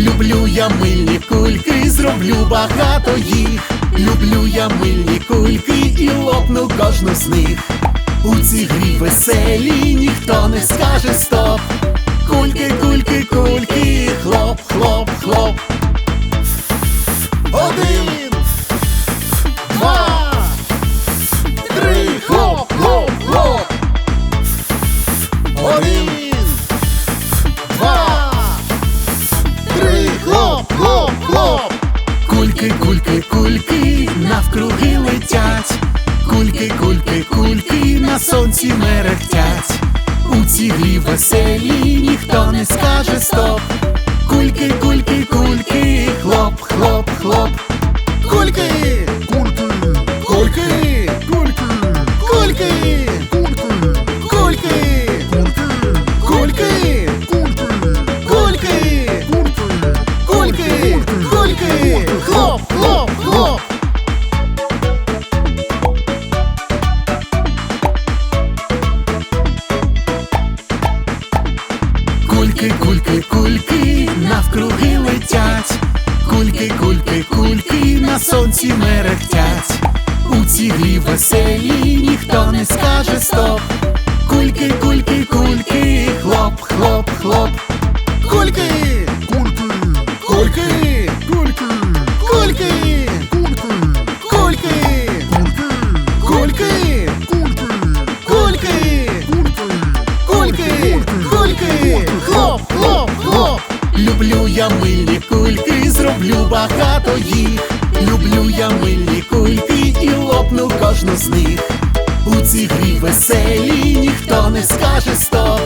Люблю я мильні кульки, зроблю багато їх. Люблю я мильні кульки і лопну кожну з них. У цій грі веселі ніхто не скаже стоп. Кульки, кульки, кульки, хлоп, хлоп, хлоп. Один. Кульки, кульки, кульки навкруги летять. Кульки, кульки, кульки на сонці мерехтять. У цій грі веселі ніхто не скаже стоп. Кульки, кульки, кульки, хлоп, хлоп, хлоп. Кульки, кульки, кульки навкруги летять. Кульки, кульки, кульки на сонці мерехтять. У цій грі веселі ніхто не скаже стоп. Кульки, кульки, кульки, хлоп, хлоп, хлоп. Люблю я мильні кульки, зроблю багато їх. Люблю я мильні кульки і лопну кожну з них. У цій грі веселі ніхто не скаже стоп.